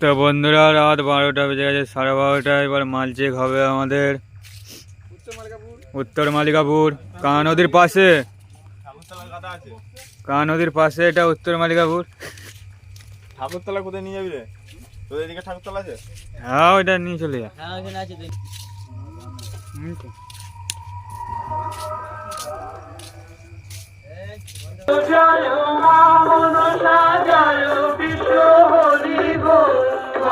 তো বন্ধুরা রাত বারোটা বেজে গেছে সাড়ে বারোটা এবার মাল চেক হবে আমাদের। উত্তর মালিকাপুর কাহা নদীর পাশে। ঠাকুরতলার কথা আছে কাহা নদীর পাশে এটা উত্তর মালিকাপুর। ঠাকুরতলা কোথায় নিয়ে যাবি রে? তোদের এদিকে ঠাকুরতলা আছে? হ্যাঁ ওইটা নিয়ে চলে যা। হ্যাঁ ওখানে আছে